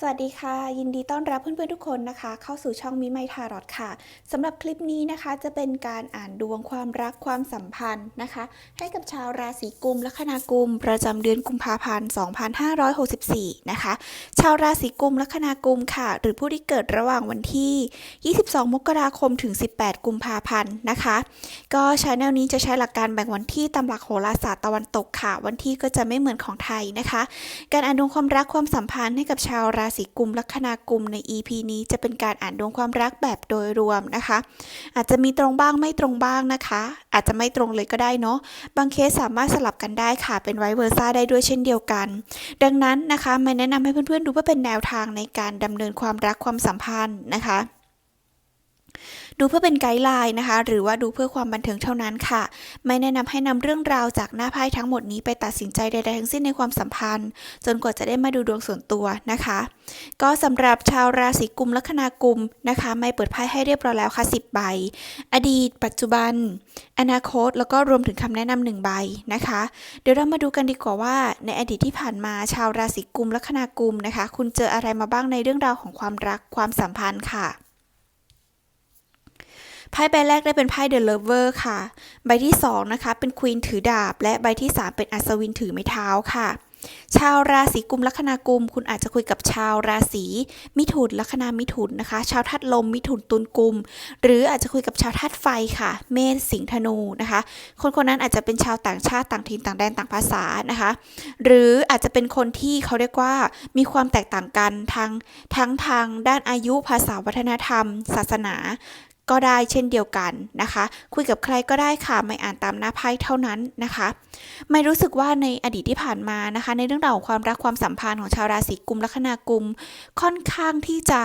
สวัสดีค่ะ ยินดีต้อนรับเพื่อนๆทุกคนนะคะ เข้าสู่ช่องมิไมทารอดค่ะสำหรับคลิปนี้นะคะ จะเป็นการอ่านดวงความรักความสัมพันธ์นะคะ ให้กับชาวราศีกุมและคนากุม ประจำเดือนกุมภาพันธ์2564 นะคะ ชาวราศีกุมและคนากุมค่ะ หรือผู้ที่เกิดระหว่างวันที่ 22 มกราคมถึง 18 กุมภาพันธ์นะคะ ก็ชาแนลนี้จะใช้หลักการแบ่งวันที่ตามหลักโหราศาสตร์ตะวันตกค่ะ วันที่ก็จะไม่เหมือนของไทยนะคะ การอ่านดวงความรักความสัมพันธ์ให้กับชาวราศีกุมลัคนากุมใน EP นี้จะเป็นการอ่านดวงความรักแบบโดยรวมนะคะ อาจจะมีตรงบ้างไม่ตรงบ้างนะคะ อาจจะไม่ตรงเลยก็ได้เนาะบางเคสสามารถสลับกันได้ค่ะเป็นไวเวอร์ซ่าได้ด้วยเช่นเดียวกัน ดังนั้นนะคะมาแนะนำให้เพื่อนๆดูเพื่อเป็นแนวทางในการดำเนินความรักความสัมพันธ์นะคะ ดูเพื่อเป็นไกด์ไลน์นะคะ หรือว่าดูเพื่อความบันเทิงเท่านั้นค่ะ ไม่แนะนำให้นำเรื่องราวจากหน้าไพ่ทั้งหมดนี้ไปตัดสินใจใดๆทั้งสิ้นในความสัมพันธ์ จนกว่าจะได้มาดูดวงส่วนตัวนะคะ ก็สำหรับชาวราศีกุมลัคนากุมนะคะ ไม่เปิดไพ่ให้เรียบร้อยแล้วค่ะ 10 ใบ อดีต ปัจจุบัน อนาคต แล้วก็รวมถึงคำแนะนำหนึ่งใบนะคะ เดี๋ยวเรามาดูกันดีกว่าว่า ในอดีตที่ผ่านมาชาวราศีกุมลัคนากุมนะคะ คุณเจออะไรมาบ้างในเรื่องราวของความรักความสัมพันธ์ค่ะ ไพ่ใบแรกได้เป็นไพ่ The Lover ค่ะ ใบที่2นะคะเป็นควีนถือดาบ และใบที่ 3 เป็นอัศวินถือไม้เท้าค่ะ ชาวราศีกุมลัคนากุม คุณอาจจะคุยกับชาวราศีมิถุนลัคนามิถุนนะคะ ชาวธาตุลมมิถุนตุลกุม หรืออาจจะคุยกับชาวธาตุไฟค่ะ เมษสิงห์ธนูนะคะ คนคนนั้นอาจจะเป็นชาวต่างชาติต่างถิ่นต่างแดนต่างภาษานะคะ หรืออาจจะเป็นคนที่เขาเรียกว่ามีความแตกต่างกันทางทั้งทางด้านอายุภาษาวัฒนธรรม ศาสนา ก็ได้เช่นเดียวกันนะคะ คุยกับใครก็ได้ค่ะ ไม่อ่านตามหน้าไพ่เท่านั้นนะคะ ไม่รู้สึกว่าในอดีตที่ผ่านมานะคะ ในเรื่องราวของความรักความสัมพันธ์ของชาวราศีกุมลัคนากุม ค่อนข้างที่จะ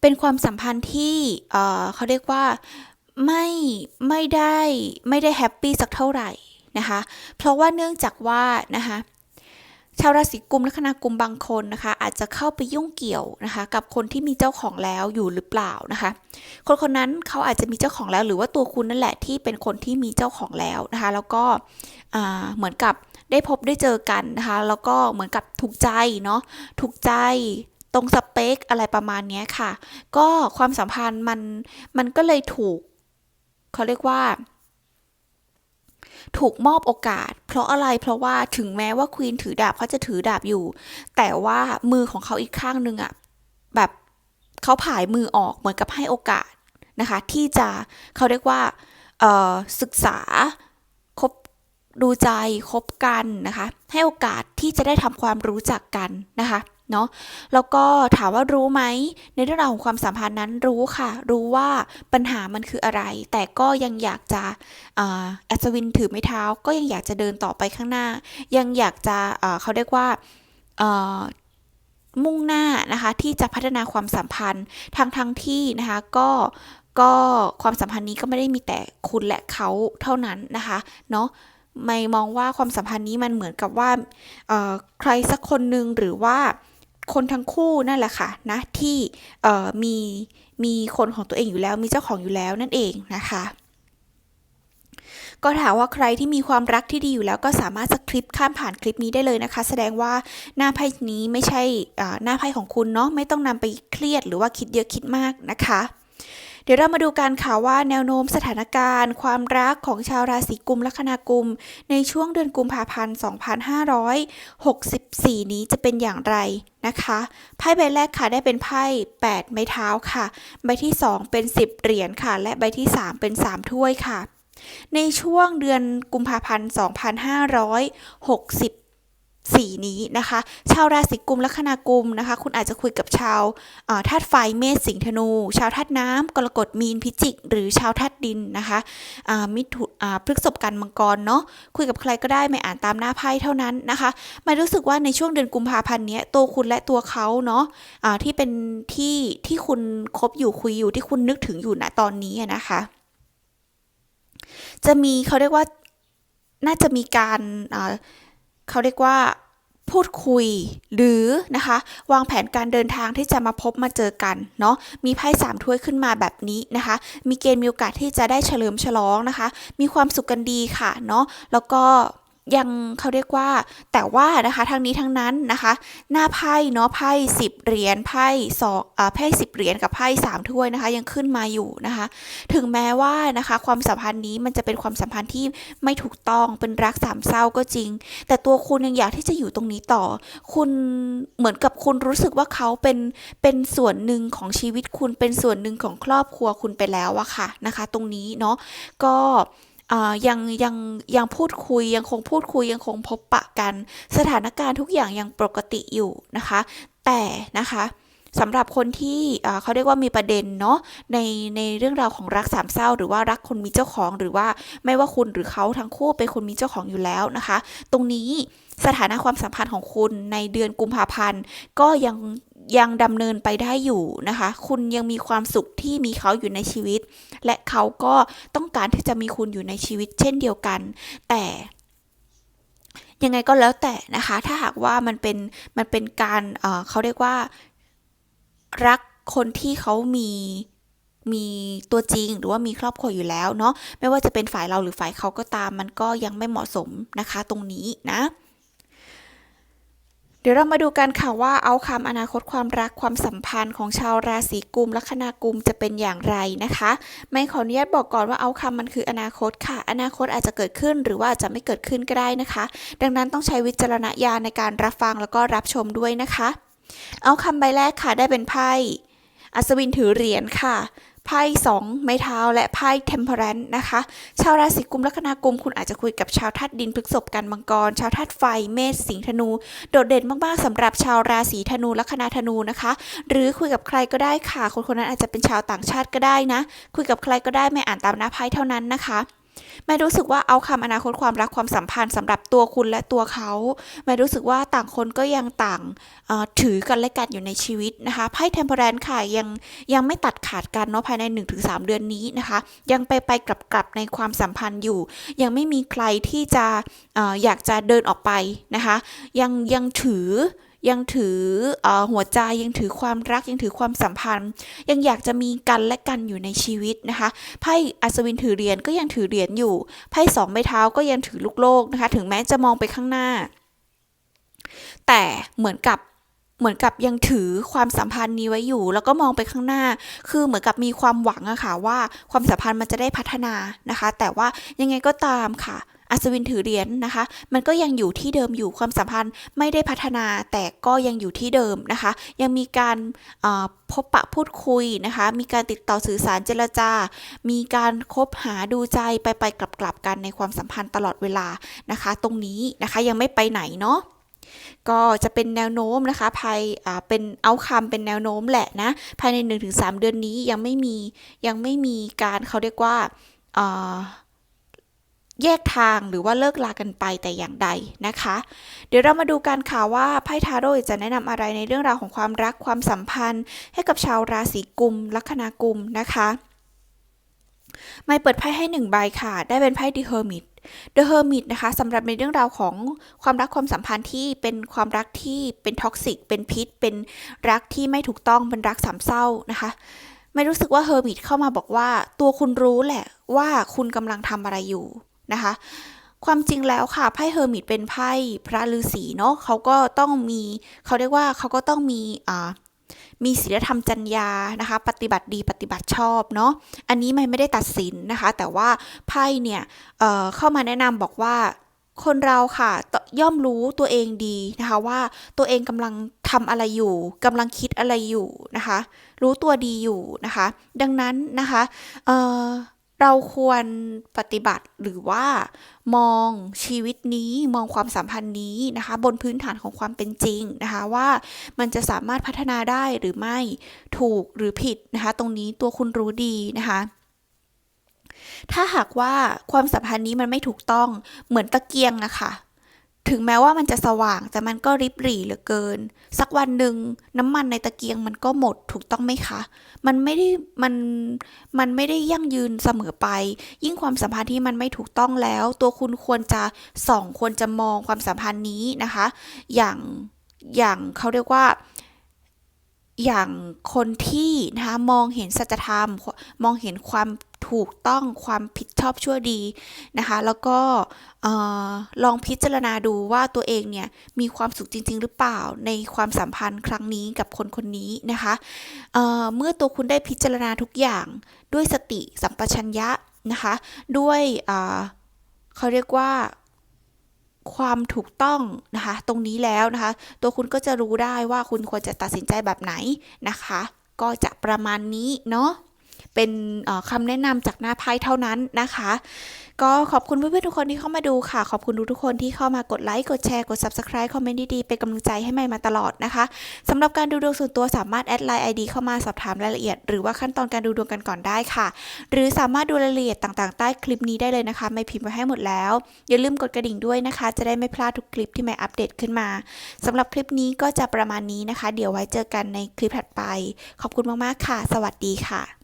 เป็นความสัมพันธ์ที่เเขาเรียกว่าไม่ไม่ได้ไม่ได้แฮปปี้สักเท่าไหร่นะคะ เพราะว่าเนื่องจากว่านะคะ ชาวราศีกุมและคณากุมบางคนนะคะ อาจจะเข้าไปยุ่งเกี่ยวนะคะ กับคนที่มีเจ้าของแล้วอยู่หรือเปล่านะคะ คนคนนั้นเขาอาจจะมีเจ้าของแล้ว หรือว่าตัวคุณนั่นแหละที่เป็นคนที่มีเจ้าของแล้วนะคะ แล้วก็เหมือนกับได้พบได้เจอกันนะคะ แล้วก็เหมือนกับถูกใจเนาะถูกใจตรงสเปคอะไรประมาณนี้ค่ะ ก็ความสัมพันธ์มันมันก็เลยถูกเขาเรียกว่า ถูกมอบโอกาส เพราะอะไรเพราะว่าถึงแม้ว่าควีนถือดาบเขาจะถือดาบอยู่ แต่ว่ามือของเขาอีกข้างหนึ่งอะแบบเขาผายมือออกเหมือนกับให้โอกาสนะคะ ที่จะเขาเรียกว่าศึกษาคบดูใจคบกันนะคะ ให้โอกาสที่จะได้ทำความรู้จักกันนะคะ เนาะแล้วก็ถามว่ารู้ไหมในเรื่องราวของความสัมพันธ์นั้นรู้ค่ะ รู้ว่าปัญหามันคืออะไร แต่ก็ยังอยากจะอัศวินถือไม้เท้า ก็ยังอยากจะเดินต่อไปข้างหน้า ยังอยากจะเขาเรียกว่ามุ่งหน้านะคะที่จะพัฒนาความสัมพันธ์ทั้งทั้งที่นะคะก็ก็ความสัมพันธ์นี้ก็ไม่ได้มีแต่คุณและเขาเท่านั้นนะคะเนาะไม่มองว่าความสัมพันธ์นี้มันเหมือนกับว่าใครสักคนหนึ่งหรือว่า คนทั้งคู่นั่นแหละค่ะนะที่มีมีคนของตัวเองอยู่แล้ว มีเจ้าของอยู่แล้วนั่นเองนะคะก็ถามว่าใครที่มีความรักที่ดีอยู่แล้วก็สามารถสคริปข้ามผ่านคลิปนี้ได้เลยนะคะ แสดงว่าหน้าไพ่นี้ไม่ใช่หน้าไพ่ของคุณเนาะไม่ต้องนำไปเครียดหรือว่าคิดเยอะคิดมากนะคะ ดี๋ยวเรามาดูกันค่ะว่าแนวโน้มสถานการณ์ ความรักของชาวราศีกุมละคนากุม ในช่วงเดือนกุมภาพันธ์ 2564 นี้จะเป็นอย่างไรนะคะไพ่ใบแรกค่ะได้เป็นไพ่8ไม้เท้าค่ะ ใบที่ 2 เป็น 10 เหรียญค่ะ และใบที่ 3 เป็น 3 ถ้วยค่ะในช่วงเดือนกุมภาพันธ์ 2564 สีนี้นะคะ ชาวราศีกุมและคนากุมนะคะ คุณอาจจะคุยกับชาวธาตุไฟเมษสิงห์ธนู ชาวธาตุน้ำกรกฎมีนพิจิก หรือชาวธาตุดินนะคะมิถุพฤกษภกันมังกรเนาะคุยกับใครก็ได้ไม่อ่านตามหน้าไพ่เท่านั้นนะคะไม่รู้สึกว่าในช่วงเดือนกุมภาพันธ์เนี้ยตัวคุณและตัวเขาเนาะอ่าที่เป็นที่ที่คุณคบอยู่คุยอยู่ที่คุณนึกถึงอยู่ณตอนนี้นะคะ จะมีเขาเรียกว่าน่าจะมีการ เขาเรียกว่าพูดคุยหรือนะคะ วางแผนการเดินทางที่จะมาพบมาเจอกันเนาะมีไพ่สามถ้วยขึ้นมาแบบนี้นะคะ มีเกณฑ์มีโอกาสที่จะได้เฉลิมฉลองนะคะ มีความสุขกันดีค่ะเนาะแล้วก็ ยังเขาเรียกว่า แต่ว่านะคะทั้งนี้ทั้งนั้นนะคะ หน้าไพ่เนาะไพ่สิบเหรียญไพ่สองอ่าไพ่สิบเหรียญกับไพ่สามถ้วยนะคะ ยังขึ้นมาอยู่นะคะ ถึงแม้ว่านะคะ ความสัมพันธ์นี้มันจะเป็นความสัมพันธ์ที่ไม่ถูกต้องเป็นรักสามเศร้าก็จริง แต่ตัวคุณยังอยากที่จะอยู่ตรงนี้ต่อ คุณเหมือนกับคุณรู้สึกว่าเขาเป็นเป็นส่วนหนึ่งของชีวิตคุณเป็นส่วนหนึ่งของครอบครัวคุณไปแล้วอะค่ะนะคะ ตรงนี้เนาะก็ ยังยังยังพูดคุยยังคงพูดคุยยังคงพบปะกัน สถานการณ์ทุกอย่างยังปกติอยู่นะคะ แต่นะคะสำหรับคนที่เขาเรียกว่ามีประเด็นเนาะในในเรื่องราวของรักสามเศร้า หรือว่ารักคนมีเจ้าของหรือว่าไม่ว่าคุณหรือเขาทั้งคู่เป็นคนมีเจ้าของอยู่แล้วนะคะ ตรงนี้สถานะความสัมพันธ์ของคุณในเดือนกุมภาพันธ์ ก็ยัง ยังดำเนินไปได้อยู่นะคะ คุณยังมีความสุขที่มีเขาอยู่ในชีวิต และเขาก็ต้องการที่จะมีคุณอยู่ในชีวิต เช่นเดียวกัน แต่ยังไงก็แล้วแต่นะคะ ถ้าหากว่ามันเป็นมันเป็นการเเขาเรียกว่า รักคนที่เขามีมีตัวจริงหรือว่ามีครอบครัวอยู่แล้วเนาะไม่ว่าจะเป็นฝ่ายเราหรือฝ่ายเขาก็ตาม มันก็ยังไม่เหมาะสมนะคะ ตรงนี้นะ เดี๋ยวเรามาดูกันค่ะว่าเอาคำอนาคตความรักความสัมพันธ์ของชาวราศีกุมลัคนากุมจะเป็นอย่างไรนะคะ ไม่ขออนุญาตบอกก่อนว่าเอาคำมันคืออนาคตค่ะ อนาคตอาจจะเกิดขึ้นหรือว่าอาจจะไม่เกิดขึ้นก็ได้นะคะ ดังนั้นต้องใช้วิจารณญาณในการรับฟังแล้วก็รับชมด้วยนะคะ เอาคำใบแรกค่ะได้เป็นไพ่อัศวินถือเหรียญค่ะ ไพ่สองไม้เท้าและไพ่เทมเพ r รนนะคะ ชาวราศีกุมลัคนากุมคุณอาจจะคุยกับชาวธาตุดินพฤษบกันมังกร ชาวธาตุไฟเมษสิงห์ธนู โดดเด่นมากๆสำหรับชาวราศีธนูลัคนาธนูนะคะ หรือคุยกับใครก็ได้ค่ะ คนคนนั้นอาจจะเป็นชาวต่างชาติก็ได้นะ คุยกับใครก็ได้ไม่อ่านตามหน้าไพ่เท่านั้นนะคะ แม่รู้สึกว่าเอาคำอนาคตความรักความสัมพันธ์สำหรับตัวคุณและตัวเขาแม่รู้สึกว่าต่างคนก็ยังต่างถือกันและกันอยู่ในชีวิตนะคะไพ่เทมเพ r รนค่ะยังยังไม่ตัดขาดกันเนาะภายใน 1-3 เดือนนี้นะคะ ยังไปไปกลับกลับในความสัมพันธ์อยู่ ยังไม่มีใครที่จะออยากจะเดินออกไปนะคะ ยังยังถือ ยังถืออหัวใจยังถือความรักยังถือความสัมพันธ์ ยังอยากจะมีกันและกันอยู่ในชีวิตนะคะไพ่อัศวินถือเหรียญก็ยังถือเหรียญอยู่ไพ่สองใบเท้าก็ยังถือลูกโลกนะคะ ถึงแม้จะมองไปข้างหน้า แต่เหมือนกับเหมือนกับยังถือความสัมพันธ์นี้ไว้อยู่ แล้วก็มองไปข้างหน้า คือเหมือนกับมีความหวังอะค่ะว่าความสัมพันธ์มันจะได้พัฒนานะคะ แต่ว่ายังไงก็ตามค่ะ อัศวินถือเหรียญนะคะ มันก็ยังอยู่ที่เดิมอยู่ความสัมพันธ์ไม่ได้พัฒนาแต่ก็ยังอยู่ที่เดิมนะคะ ยังมีการพบปะพูดคุยนะคะ มีการติดต่อสื่อสารเจรจา มีการคบหาดูใจไปไปกลับกลับๆกันในความสัมพันธ์ตลอดเวลานะคะ ตรงนี้นะคะยังไม่ไปไหนเนาะก็จะเป็นแนวโน้มนะคะภายอ่เป็นเอาคำเป็นแนวโน้มแหละนะ ภายใน 1-3 เดือนนี้ยังไม่มียังไม่มีการเขาเรียกว่าอ่า แยกทางหรือว่าเลิกลากันไปแต่อย่างใดนะคะ เดี๋ยวเรามาดูกันค่ะว่าไพ่ทาโร่จะแนะนำอะไรในเรื่องราวของความรักความสัมพันธ์ ให้กับชาวราศีกุมลัคนากุมนะคะไม่เปิดไพ่ให้หนึ่งใบค่ะ ได้เป็นไพ่ The Hermit The Hermit นะคะสำหรับในเรื่องราวของความรักความสัมพันธ์ที่เป็นความรักที่เป็นท็อกซิกเป็นพิษ เป็นรักที่ไม่ถูกต้องเป็นรักสามเศร้านะคะ ไม่รู้สึกว่าเฮอร์มิตเข้ามาบอกว่า ตัวคุณรู้แหละว่าคุณกำลังทำอะไรอยู่ นะคะ ความจริงแล้วค่ะไพ่เฮอร์มิตเป็นไพ่พระฤาษีเนาะเขาก็ต้องมีเขาเรียกว่าเขาก็ต้องมีอ่ามีศีลธรรมจรรยานะคะ ปฏิบัติดีปฏิบัติชอบเนาะอันนี้ไม่ไม่ได้ตัดสินนะคะ แต่ว่าไพ่เนี่ยเเข้ามาแนะนำบอกว่าคนเราค่ะตย่อมรู้ตัวเองดีนะคะว่าตัวเองกำลังทำอะไรอยู่กำลังคิดอะไรอยู่นะคะ รู้ตัวดีอยู่นะคะ ดังนั้นนะคะเออ เราควรปฏิบัติหรือว่ามองชีวิตนี้มองความสัมพันธ์นี้นะคะ บนพื้นฐานของความเป็นจริงนะคะว่ามันจะสามารถพัฒนาได้หรือไม่ถูกหรือผิดนะคะ ตรงนี้ตัวคุณรู้ดีนะคะถ้าหากว่าความสัมพันธ์นี้มันไม่ถูกต้องเหมือนตะเกียงอะค่ะ ถึงแม้ว่ามันจะสว่างแต่มันก็ริบหรี่เหลือเกิน สักวันหนึ่งน้ำมันในตะเกียงมันก็หมดถูกต้องไหมคะ มันไม่ได้มันมันไม่ได้ยั่งยืนเสมอไป ยิ่งความสัมพันธ์ที่มันไม่ถูกต้องแล้ว ตัวคุณควรจะส่องควรจะมองความสัมพันธ์นี้นะคะ อย่างอย่างเขาเรียกว่า อย่างคนที่นะคะมองเห็นสัจธรรม มองเห็นความถูกต้องความผิดชอบชั่วดีนะคะ แล้วก็ลองพิจารณาดูว่าตัวเองเนี่ยมีความสุขจริง ๆ หรือเปล่าในความสัมพันธ์ครั้งนี้กับคนคนนี้นะคะเเมื่อตัวคุณได้พิจารณาทุกอย่างด้วยสติสัมปชัญญะนะคะ ด้วยเขาเรียกว่า ความถูกต้องนะคะ ตรงนี้แล้วนะคะ ตัวคุณก็จะรู้ได้ว่าคุณควรจะตัดสินใจแบบไหนนะคะ ก็จะประมาณนี้เนาะ เป็นคำแนะนำจากหน้าไพ่เท่านั้นนะคะ ก็ขอบคุณเพื่อนๆทุกคนที่เข้ามาดูค่ะ ขอบคุณทุกๆคนที่เข้ามากดไลค์ กดแชร์ กด subscribe คอมเมนต์ดีๆ เป็นกำลังใจให้ใหม่มาตลอดนะคะสำหรับการดูดวงส่วนตัวสามารถแอดไลน์ ID เข้ามาสอบถามรายละเอียด หรือว่าขั้นตอนการดูดวงกันก่อนได้ค่ะ หรือสามารถดูรายละเอียดต่างๆ ใต้คลิปนี้ได้เลยนะคะ ไม่พิมพ์ไว้ให้หมดแล้ว อย่าลืมกดกระดิ่งด้วยนะคะ จะได้ไม่พลาดทุกคลิปที่ไม่อัปเดตขึ้นมาสำหรับคลิปนี้ก็จะประมาณนี้นะคะ เดี๋ยวไว้เจอกันในคลิปถัดไป ขอบคุณมากๆค่ะ สวัสดีค่ะ